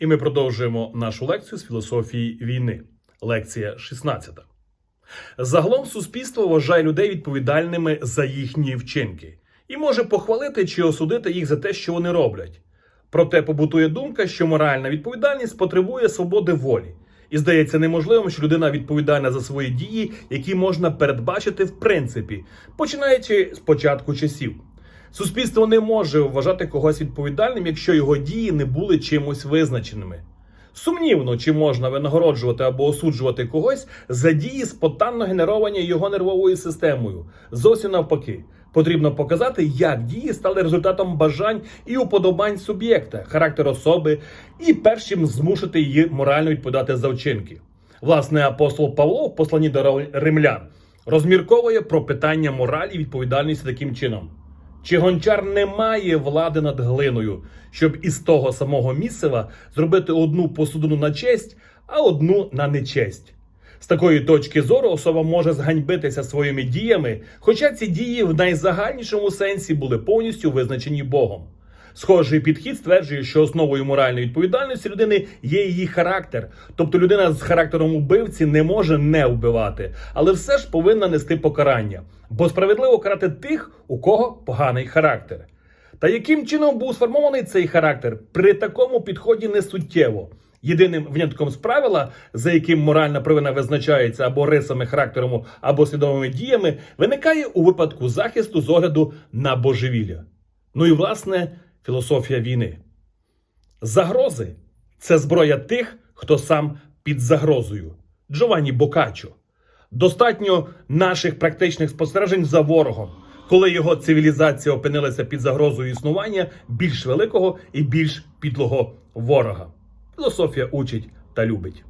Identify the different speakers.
Speaker 1: І ми продовжуємо нашу лекцію з філософії війни. Лекція 16. Загалом суспільство вважає людей відповідальними за їхні вчинки і може похвалити чи осудити їх за те, що вони роблять. Проте побутує думка, що моральна відповідальність потребує свободи волі. І здається неможливим, що людина відповідальна за свої дії, які можна передбачити в принципі, починаючи з початку часів. Суспільство не може вважати когось відповідальним, якщо його дії не були чимось визначеними. Сумнівно, чи можна винагороджувати або осуджувати когось за дії спонтанно генеровані його нервовою системою. Зовсім навпаки, потрібно показати, як дії стали результатом бажань і уподобань суб'єкта, характер особи, і першим змусити її морально відповідати за вчинки. Власне, апостол Павло в посланні до римлян розмірковує про питання моралі і відповідальності таким чином. Чи гончар не має влади над глиною, щоб із того самого місцева зробити одну посудину на честь, а одну на нечесть? З такої точки зору особа може зганьбитися своїми діями, хоча ці дії в найзагальнішому сенсі були повністю визначені Богом. Схожий підхід стверджує, що основою моральної відповідальності людини є її характер. Тобто людина з характером убивці не може не вбивати, але все ж повинна нести покарання, бо справедливо карати тих, у кого поганий характер. Та яким чином був сформований цей характер при такому підході не суттєво. Єдиним винятком з правила, за яким моральна провина визначається або рисами характером, або свідомими діями, виникає у випадку захисту з огляду на божевілля. Ну і власне філософія війни. Загрози це зброя тих, хто сам під загрозою. Джованні Бокаччо. Достатньо наших практичних спостережень за ворогом, коли його цивілізація опинилася під загрозою існування більш великого і більш підлого ворога. Філософія учить та любить.